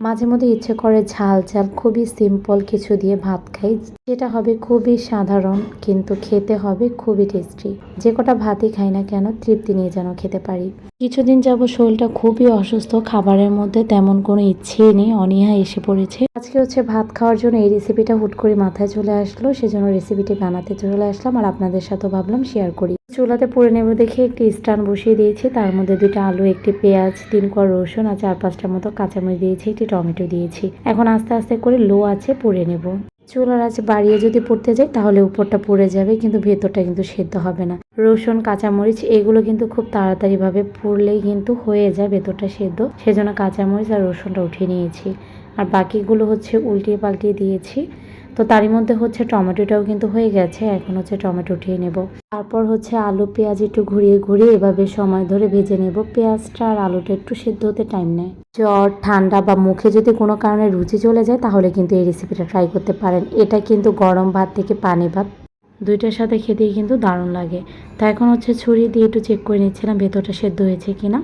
মাঝে মধ্যে ইচ্ছে করে ঝাল ঝাল খুবই সিম্পল কিছু দিয়ে ভাত খাই। যেটা হবে খুবই সাধারণ, কিন্তু খেতে হবে খুবই টেস্টি যে কটা ভাতই খাই না কেন, তৃপ্তি নিয়ে যেন খেতে পারি। কিছুদিন যাব শরীরটা খুবই অসুস্থ, খাবারের মধ্যে তেমন কোনো ইচ্ছেই নেই, অনীহা এসে পড়েছে। আজকে হচ্ছে ভাত খাওয়ার জন্য এই রেসিপিটা হুট করে মাথায় চলে আসলো, সেজন্য রেসিপিটি বানাতে চলে আসলাম আর আপনাদের সাথেও ভাবলাম শেয়ার করি। চুলাতে পুড়ে নেব দেখে একটি স্টান বসিয়ে দিয়েছি। তার মধ্যে দুটো আলু, একটি পেঁয়াজ, তিন কোয়া রসুন আর চার পাঁচটার মতো কাঁচামরিচ দিয়েছি, একটি টমেটো দিয়েছি। এখন আস্তে আস্তে করে লো আছে পুড়ে নেব। চুলার আছে বাড়িয়ে যদি পড়তে যাই তাহলে উপরটা পুড়ে যাবে, কিন্তু ভেতরটা কিন্তু সেদ্ধ হবে না। রসুন, কাঁচামরিচ এগুলো কিন্তু খুব তাড়াতাড়ি ভাবে পুড়লেই কিন্তু হয়ে যায় ভেতরটা সেদ্ধ। সেজন্য কাঁচামরিচ আর রসুনটা উঠিয়ে নিয়েছি। আর বাকিগুলো হচ্ছে উল্টিয়ে পাল্টিয়ে দিয়েছি। তো তারই মধ্যে হচ্ছে টমেটোটাও কিন্তু হয়ে গেছে, এখন হচ্ছে টমেটো উঠিয়ে নেব। তারপর হচ্ছে আলু, পেঁয়াজ একটু ঘুরিয়ে ঘুরিয়ে এভাবে সময় ধরে ভেজে নেব। পেঁয়াজটা আর আলুটা একটু সেদ্ধ হতে টাইম নেয়। জ্বর, ঠান্ডা বা মুখে যদি কোনো কারণে রুচি চলে যায়, তাহলে কিন্তু এই রেসিপিটা ট্রাই করতে পারেন। এটা কিন্তু গরম ভাত থেকে পানি ভাত, দুইটার সাথে খেতেই কিন্তু দারুণ লাগে। তো এখন হচ্ছে ছুরি দিয়ে একটু চেক করে নিচ্ছিলাম ভেতরটা সেদ্ধ হয়েছে কিনা।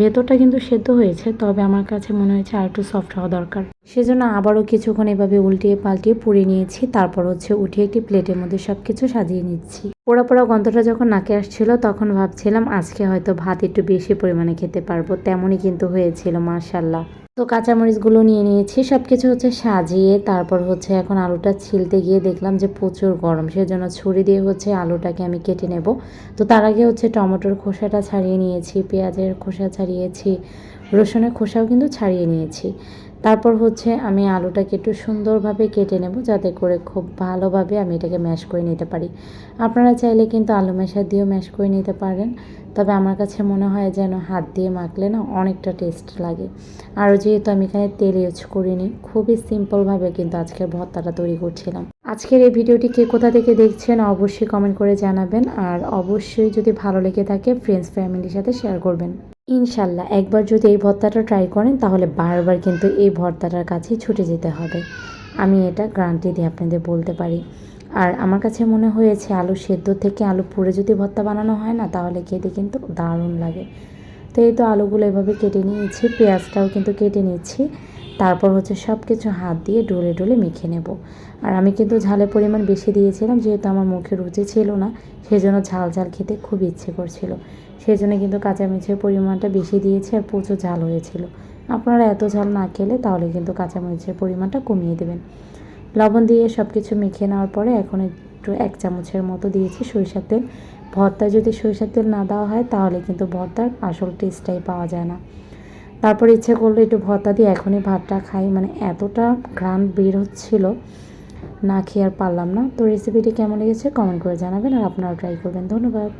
ভেতরটা কিন্তু সেদ্ধ হয়েছে, তবে আমার কাছে মনে হয়েছে আর একটু সফট হওয়া দরকার। সেজন্য আবারও কিছুক্ষণ এভাবে উল্টিয়ে পাল্টিয়ে পুড়ে নিয়েছি, তারপর হচ্ছে উঠিয়ে একটি প্লেটের মধ্যে সব কিছু সাজিয়ে নিচ্ছি। পোড়া পোড়া গন্ধটা যখন নাকে আসছিল, তখন ভাবছিলাম আজকে হয়তো ভাত একটু বেশি পরিমাণে খেতে পারব, তেমনই কিন্তু হয়েছিল মার্শাল্লাহ তো কাঁচামরিচগুলো নিয়ে নিয়েছি সব কিছু হচ্ছে সাজিয়ে তারপর হচ্ছে এখন আলুটা ছিলতে গিয়ে দেখলাম যে প্রচুর গরম, সেজন্য ছুরি দিয়ে হচ্ছে আলুটাকে আমি কেটে নেব। তো তার আগে হচ্ছে টমেটোর খোসাটা ছাড়িয়ে নিয়েছি, পেঁয়াজের খোসা ছাড়িয়েছি, রসুনের খোসাও কিন্তু ছাড়িয়ে নিয়েছি। তারপর হচ্ছে আমি আলুটাকে একটু সুন্দরভাবে কেটে নেব যাতে করে খুব ভালোভাবে আমি এটাকে ম্যাশ করে নিতে পারি। আপনারা চাইলে কিন্তু আলু মেশা দিয়েও ম্যাশ করে নিতে পারেন, তবে আমার কাছে মনে হয় যেন হাত দিয়ে মাখলে না অনেকটা টেস্ট লাগে। আরও যেহেতু আমি এখানে তেল ইউজ করিনি, খুবই সিম্পলভাবে কিন্তু আজকের ভর্তাটা তৈরি করছিলাম। আজকের এই ভিডিওটি কে কোথা থেকে দেখছেন অবশ্যই কমেন্ট করে জানাবেন। আর অবশ্যই যদি ভালো লেগে থাকে ফ্রেন্ডস ফ্যামিলির সাথে শেয়ার করবেন। ইনশাল্লাহ, একবার যদি এই ভর্তাটা ট্রাই করেন, তাহলে বারবার কিন্তু এই ভর্তাটার কাছেই ছুটে যেতে হবে। আমি এটা গ্যারান্টি দিয়ে আপনাদের বলতে পারি। আর আমার কাছে মনে হয়েছে, আলু সেদ্ধ থেকে আলু পুড়ে যদি ভর্তা বানানো হয় না, তাহলে খেতে কিন্তু দারুণ লাগে। তো এই তো আলুগুলো এভাবে কেটে নিয়েছি, পেঁয়াজটাও কিন্তু কেটে নিচ্ছি। তারপর হচ্ছে সব কিছু হাত দিয়ে ডলে ডলে মেখে নেব। আর আমি কিন্তু ঝালের পরিমাণ বেশি দিয়েছিলাম, যেহেতু আমার মুখে রুচি ছিল না, সেজন্য ঝাল ঝাল খেতে খুব ইচ্ছে করছিল। সেই জন্য কিন্তু কাঁচামরিচের পরিমাণটা বেশি দিয়েছি আর প্রচুর ঝাল হয়েছিল। আপনারা এত ঝাল না খেলে তাহলে কিন্তু কাঁচামরিচের পরিমাণটা কমিয়ে দেবেন। লবণ দিয়ে সব কিছু মেখে নেওয়ার পরে এখন একটু এক চামচের মতো দিয়েছি সরিষার তেল। ভর্তা যদি সরিষার তেল না দেওয়া হয় তাহলে কিন্তু ভর্তার আসল টেস্টটাই পাওয়া যায় না। তারপর ইচ্ছে করল একটু ভর্তা দিয়ে এখনই ভাতটা খাই। মানে এতটা ঘ্রাণ বের হচ্ছিল, না খেয়ে আর পারলাম না। তো রেসিপিটি কেমন লেগেছে কমেন্ট করে জানাবেন আর আপনারা ট্রাই করবেন। ধন্যবাদ।